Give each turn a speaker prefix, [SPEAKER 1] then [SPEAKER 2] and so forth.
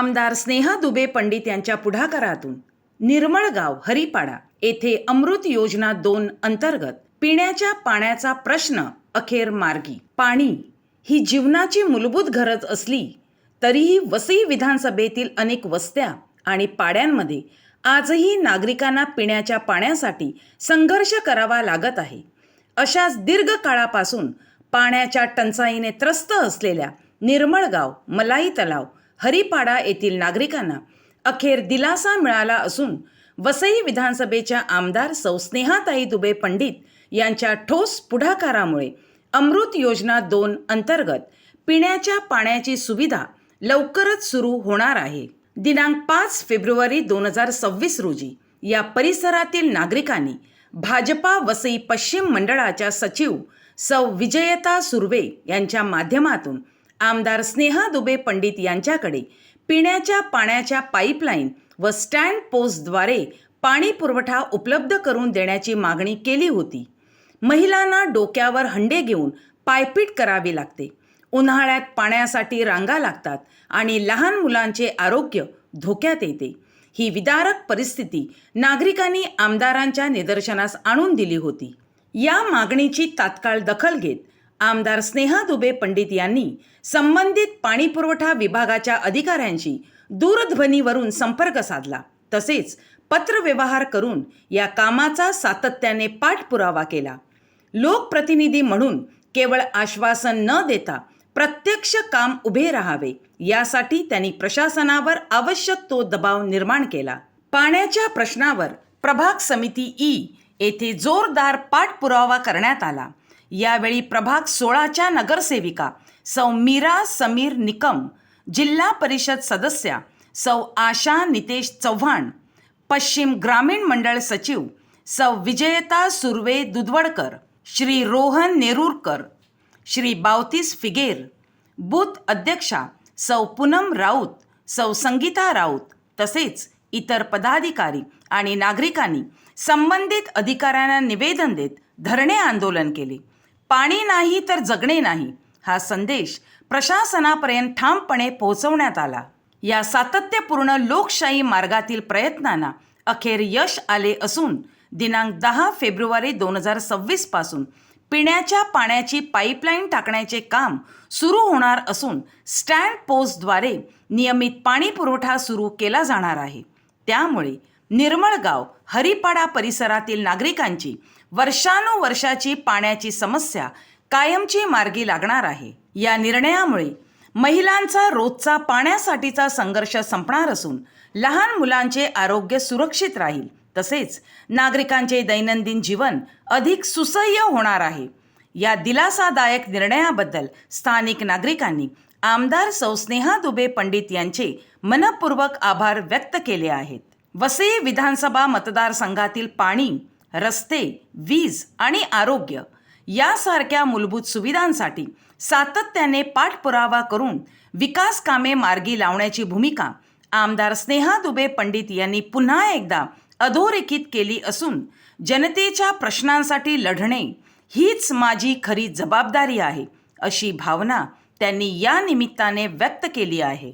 [SPEAKER 1] आमदार स्नेहा दुबे पंडित यांच्या पुढाकारातून निर्मळगाव हरिपाडा येथे अमृत योजना दोन अंतर्गत पिण्याच्या पाण्याचा प्रश्न अखेर मार्गी. पाणी ही जीवनाची मूलभूत गरज असली तरीही वसई विधानसभेतील अनेक वस्त्या आणि पाड्यांमध्ये आजही नागरिकांना पिण्याच्या पाण्यासाठी संघर्ष करावा लागत आहे. अशाच दीर्घ काळापासून पाण्याच्या टंचाईने त्रस्त असलेल्या निर्मळगाव मलाई तलाव हरिपाडा येथील नागरिकांना अखेर दिलासा मिळाला असून वसई विधानसभेच्या आमदार सौ स्नेहाताई दुबे पंडित यांच्या ठोस पुढाकारामुळे अमृत योजना दोन अंतर्गत पिण्याच्या पाण्याची सुविधा लवकरच सुरू होणार आहे. दिनांक पाच फेब्रुवारी दोन हजार सव्वीस रोजी या परिसरातील नागरिकांनी भाजपा वसई पश्चिम मंडळाच्या सचिव सौ विजयता सुर्वे यांच्या माध्यमातून आमदार स्नेहा दुबे पंडित यांच्याकडे पिण्याच्या पाण्याच्या पाईपलाईन व स्टँड पोस्टद्वारे पाणी पुरवठा उपलब्ध करून देण्याची मागणी केली होती. महिलांना डोक्यावर हंडे घेऊन पायपीट करावी लागते. उन्हाळ्यात पाण्यासाठी रांगा लागतात आणि लहान मुलांचे आरोग्य धोक्यात येते. ही विदारक परिस्थिती नागरिकांनी आमदारांच्या निदर्शनास आणून दिली होती. या मागणीची तात्काळ दखल घेत आमदार स्नेहा दुबे पंडित यांनी संबंधित पाणीपुरवठा विभागाच्या अधिकाऱ्यांशी दूरध्वनीवरून संपर्क साधला. तसेच पत्रव्यवहार करून या कामाचा सातत्याने पाठपुरावा केला. लोकप्रतिनिधी म्हणून केवळ आश्वासन न देता प्रत्यक्ष काम उभे राहावे यासाठी त्यांनी प्रशासनावर आवश्यक तो दबाव निर्माण केला. पाण्याच्या प्रश्नावर प्रभाग समिती ई येथे जोरदार पाठपुरावा करण्यात आला. यावेळी प्रभाग सोळाच्या नगरसेविका सौ मीरा समीर निकम जिल्हा परिषद सदस्या सौ आशा नितेश चव्हाण पश्चिम ग्रामीण मंडळ सचिव सौ विजयता सुर्वे दुधवडकर श्री रोहन नेरूरकर श्री बावतीस फिगेर बूथ अध्यक्षा सौ पूनम राऊत सौ संगीता राऊत तसेच इतर पदाधिकारी आणि नागरिकांनी संबंधित अधिकाऱ्यांना निवेदन देत धरणे आंदोलन केले. पाणी नाही तर जगणे नाही हा संदेश प्रशासनापर्यंत ठामपणे पोहोचवण्यात आला. या सातत्यपूर्ण लोकशाही मार्गातील प्रयत्नांना अखेर यश आले असून दिनांक दहा फेब्रुवारी दोन हजार सव्वीसपासून पिण्याच्या पाण्याची पाईपलाईन टाकण्याचे काम सुरू होणार असून स्टँड पोस्टद्वारे नियमित पाणी पुरवठा सुरू केला जाणार आहे. त्यामुळे निर्मळगाव हरिपाडा परिसरातील नागरिकांची वर्षानुवर्षाची पाण्याची समस्या कायमची मार्गी लागणार आहे. या निर्णयामुळे महिलांचा रोजचा पाण्यासाठीचा संघर्ष संपणार असून लहान मुलांचे आरोग्य सुरक्षित राहील. तसेच नागरिकांचे दैनंदिन जीवन अधिक सुसह्य होणार आहे. या दिलासादायक निर्णयाबद्दल स्थानिक नागरिकांनी आमदार सौ स्नेहा दुबे पंडित यांचे मनपूर्वक आभार व्यक्त केले आहेत. वसई विधानसभा मतदारसंघातील पाणी रस्ते वीज आणि आरोग्य यासारख्या मूलभूत सुविधांसाठी सातत्याने पाठपुरावा करून विकास कामे मार्गी लावण्याची भूमिका आमदार स्नेहा दुबे पंडित यांनी पुन्हा एकदा अधोरेखित केली असून जनतेच्या प्रश्नांसाठी लढणे हीच माझी खरी जबाबदारी आहे अशी भावना त्यांनी या निमित्ताने व्यक्त केली आहे.